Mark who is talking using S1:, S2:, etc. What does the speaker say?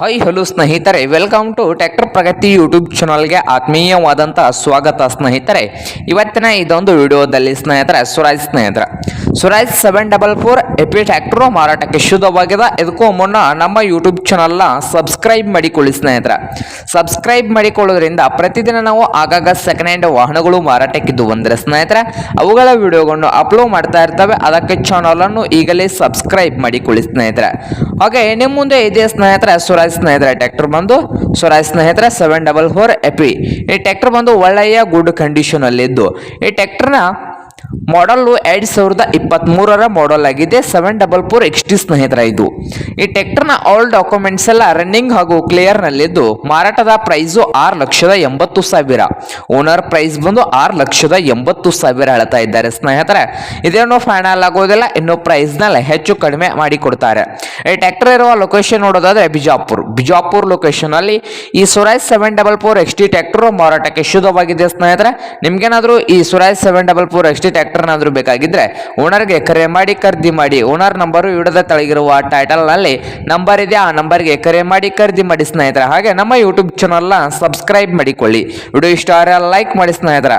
S1: Hi hello ಸ್ನೇಹಿತರೆ. Welcome to tractor Pragati YouTube ಚಾನಲ್ಗೆ ಆತ್ಮೀಯವಾದಂಥ ಸ್ವಾಗತ, ಸ್ನೇಹಿತರೆ. ಇವತ್ತಿನ ಇದೊಂದು ವಿಡಿಯೋದಲ್ಲಿ ಸ್ನೇಹಿತರೆ ಸುರಾಜ್ ಸ್ನೇಹಿತರೆ. Swaraj seven double four AP tractor ಮಾರಾಟಕ್ಕೆ ಶುದ್ಧವಾಗಿದೆ. ಇದಕ್ಕೂ ಮುನ್ನ ನಮ್ಮ ಯೂಟ್ಯೂಬ್ ಚಾನಲ್ನ ಸಬ್ಸ್ಕ್ರೈಬ್ ಮಾಡಿಕೊಳ್ಳಿ, ಸ್ನೇಹಿತರೆ. ಸಬ್ಸ್ಕ್ರೈಬ್ ಮಾಡಿಕೊಳ್ಳೋದ್ರಿಂದ ಪ್ರತಿದಿನ ನಾವು ಆಗಾಗ ಸೆಕೆಂಡ್ ಹ್ಯಾಂಡ್ ವಾಹನಗಳು ಮಾರಾಟಕ್ಕಿದ್ದು ಬಂದರೆ, ಸ್ನೇಹಿತರೆ, ಅವುಗಳ ವಿಡಿಯೋಗಳನ್ನು ಅಪ್ಲೋಡ್ ಮಾಡ್ತಾ ಇರ್ತವೆ. ಅದಕ್ಕೆ ಚಾನಲನ್ನು ಈಗಲೇ ಸಬ್ಸ್ಕ್ರೈಬ್ ಮಾಡಿಕೊಳ್ಳಿ, ಸ್ನೇಹಿತರೆ. ಹಾಗೆ ನಿಮ್ಮ ಮುಂದೆ ಇದೆ, ಸ್ನೇಹಿತರೆ ಸ್ವರಾಜ್ ಸ್ನೇಹಿತರೆ ಟ್ಯಾಕ್ಟರ್ ಬಂದು ಸ್ವರಾಜ್ ಸ್ನೇಹಿತರೆ ಸೆವೆನ್ ಡಬಲ್ ಫೋರ್ ಎಪಿ ಈ ಟ್ಯಾಕ್ಟರ್ ಬಂದು ಒಳ್ಳೆಯ ಗುಡ್ ಕಂಡೀಷನ್ ಅಲ್ಲಿದ್ದು. ಈ ಟ್ರ್ಯಾಕ್ಟರ್ನ ಮಾಡಲ್ಲು ಎರಡು ಸಾವಿರದ ಇಪ್ಪತ್ತ್ಮೂರರ ಮಾಡಲ್ ಆಗಿದೆ. Seven double four X T ಸ್ನೇಹಿತರ ಇದು. ಈ ಟ್ಯಾಕ್ಟರ್ನ ಆಲ್ ಡಾಕ್ಯುಮೆಂಟ್ಸ್ ಎಲ್ಲ ರನ್ನಿಂಗ್ ಹಾಗೂ ಕ್ಲಿಯರ್ನಲ್ಲಿದ್ದು ಮಾರಾಟದ ಪ್ರೈಸು ಆರು ಲಕ್ಷದ ಎಂಬತ್ತು ಸಾವಿರ. ಓನರ್ ಪ್ರೈಸ್ ಬಂದು ಆರು ಲಕ್ಷದ ಎಂಬತ್ತು ಸಾವಿರ ಹೇಳ್ತಾ ಇದ್ದಾರೆ ಸ್ನೇಹಿತರೆ. ಇದೇನು ಫೈನಲ್ ಆಗೋದಿಲ್ಲ, ಇನ್ನು ಪ್ರೈಸ್ನಲ್ಲಿ ಹೆಚ್ಚು ಕಡಿಮೆ ಮಾಡಿಕೊಡ್ತಾರೆ. ಈ ಟ್ಯಾಕ್ಟರ್ ಇರುವ ಲೊಕೇಶನ್ ನೋಡೋದಾದ್ರೆ ಬಿಜಾಪುರ್. ಬಿಜಾಪುರ್ ಲೊಕೇಶನಲ್ಲಿ ಈ Swaraj seven double four X T tractor ಮಾರಾಟಕ್ಕೆ ಶುದ್ಧವಾಗಿದೆ ಸ್ನೇಹಿತರೆ. ನಿಮ್ಗೇನಾದರೂ ಈ Swaraj seven double four X T ಟ್ರ್ಯಾಕ್ಟರ್ನಾದ್ರೂ ಬೇಕಾಗಿದ್ದರೆ ಓನರ್ಗೆ ಕರೆ ಮಾಡಿ, ಖರೀದಿ ಮಾಡಿ. ಓನರ್ ನಂಬರು ವಿಡಿಯೋದ ತಳಗಿರುವ ಟೈಟಲ್ನಲ್ಲಿ ನಂಬರ್ ಇದೆ, ಆ ನಂಬರ್ಗೆ ಕರೆ ಮಾಡಿ, ಖರೀದಿ ಮಾಡಿ ಸ್ನೇಹಿತರ. ಹಾಗೆ ನಮ್ಮ ಯೂಟ್ಯೂಬ್ ಚಾನಲ್ನ ಸಬ್ಸ್ಕ್ರೈಬ್ ಮಾಡಿಕೊಳ್ಳಿ. ವಿಡಿಯೋ ಇಷ್ಟ ಲೈಕ್ ಮಾಡಿ ಸ್ನೇಹಿತರೆ.